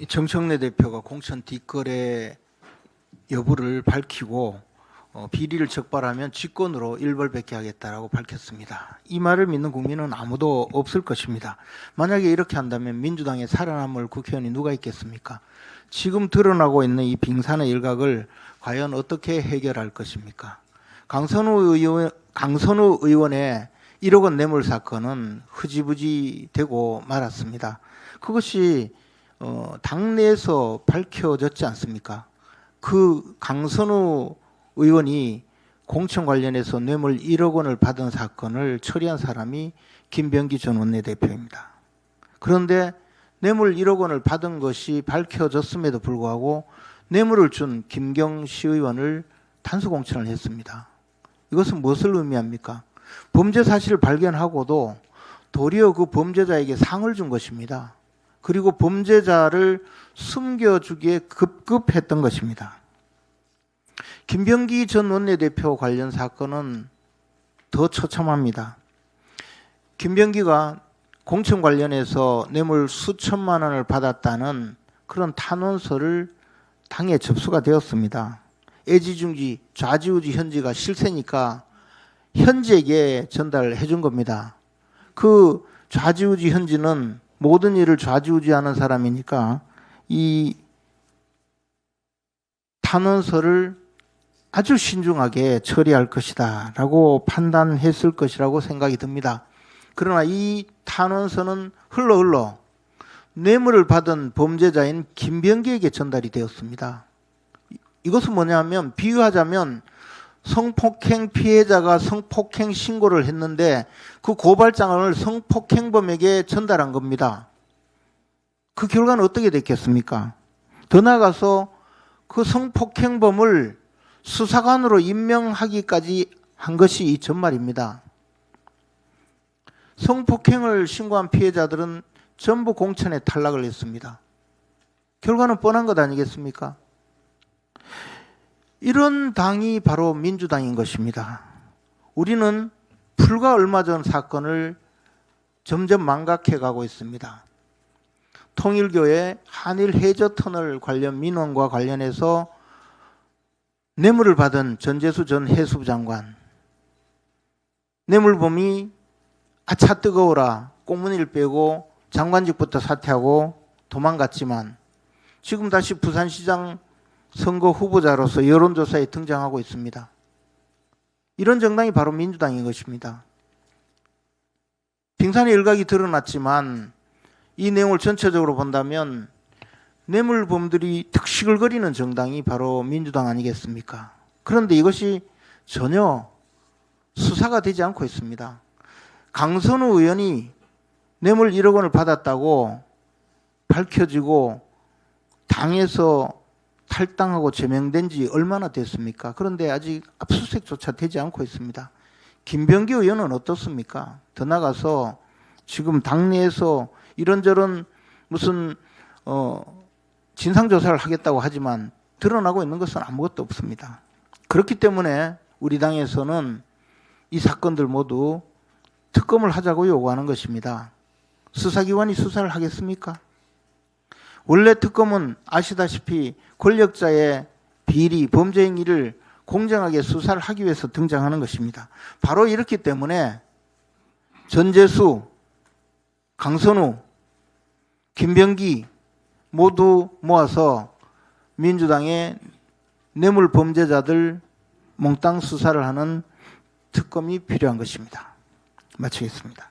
이 정청래 대표가 공천 뒷거래 여부를 밝히고 어, 비리를 적발하면 직권으로 일벌백계 하겠다라고 밝혔습니다. 이 말을 믿는 국민은 아무도 없을 것입니다. 만약에 이렇게 한다면 민주당에 살아남을 국회의원이 누가 있겠습니까? 지금 드러나고 있는 이 빙산의 일각을 과연 어떻게 해결할 것입니까? 강선우 의원, 강선우 의원의 1억 원 뇌물 사건은 흐지부지 되고 말았습니다. 그것이 어, 당내에서 밝혀졌지 않습니까? 그 강선우 의원이 공천 관련해서 뇌물 1억 원을 받은 사건을 처리한 사람이 김병기 전 원내대표입니다. 그런데 뇌물 1억 원을 받은 것이 밝혀졌음에도 불구하고 뇌물을 준 김경 시 의원을 단수 공천을 했습니다. 이것은 무엇을 의미합니까? 범죄 사실을 발견하고도 도리어 그 범죄자에게 상을 준 것입니다. 그리고 범죄자를 숨겨주기에 급급했던 것입니다. 김병기 전 원내대표 관련 사건은 더 처참합니다. 김병기가 공천 관련해서 뇌물 수천만 원을 받았다는 그런 탄원서를 당에 접수가 되었습니다. 애지중지 좌지우지 현지가 실세니까 현지에게 전달해 준 겁니다. 그 좌지우지 현지는 모든 일을 좌지우지하는 사람이니까 이 탄원서를 아주 신중하게 처리할 것이다 라고 판단했을 것이라고 생각이 듭니다. 그러나 이 탄원서는 흘러 흘러 뇌물을 받은 범죄자인 김병기에게 전달이 되었습니다. 이것은 뭐냐면 비유하자면 성폭행 피해자가 성폭행 신고를 했는데 그 고발장을 성폭행범에게 전달한 겁니다. 그 결과는 어떻게 됐겠습니까? 더 나아가서 그 성폭행범을 수사관으로 임명하기까지 한 것이 이 전말입니다. 성폭행을 신고한 피해자들은 전부 공천에 탈락을 했습니다. 결과는 뻔한 것 아니겠습니까? 이런 당이 바로 민주당인 것입니다. 우리는 불과 얼마 전 사건을 점점 망각해 가고 있습니다. 통일교회 한일 해저 터널 관련 민원과 관련해서 뇌물을 받은 전재수 전 해수부 장관 뇌물범이 아차 뜨거워라 꽁무니를 빼고 장관직부터 사퇴하고 도망갔지만 지금 다시 부산시장 선거 후보자로서 여론조사에 등장하고 있습니다. 이런 정당이 바로 민주당인 것입니다. 빙산의 일각이 드러났지만 이 내용을 전체적으로 본다면 뇌물범들이 득식을 거리는 정당이 바로 민주당 아니겠습니까? 그런데 이것이 전혀 수사가 되지 않고 있습니다. 강선우 의원이 뇌물 1억 원을 받았다고 밝혀지고 당에서 탈당하고 제명된 지 얼마나 됐습니까? 그런데 아직 압수수색조차 되지 않고 있습니다. 김병기 의원은 어떻습니까? 더 나가서 지금 당내에서 이런저런 무슨 어 진상조사를 하겠다고 하지만 드러나고 있는 것은 아무것도 없습니다. 그렇기 때문에 우리 당에서는 이 사건들 모두 특검을 하자고 요구하는 것입니다. 수사기관이 수사를 하겠습니까? 원래 특검은 아시다시피 권력자의 비리, 범죄 행위를 공정하게 수사를 하기 위해서 등장하는 것입니다. 바로 이렇기 때문에 전재수, 강선우, 김병기 모두 모아서 민주당의 뇌물 범죄자들 몽땅 수사를 하는 특검이 필요한 것입니다. 마치겠습니다.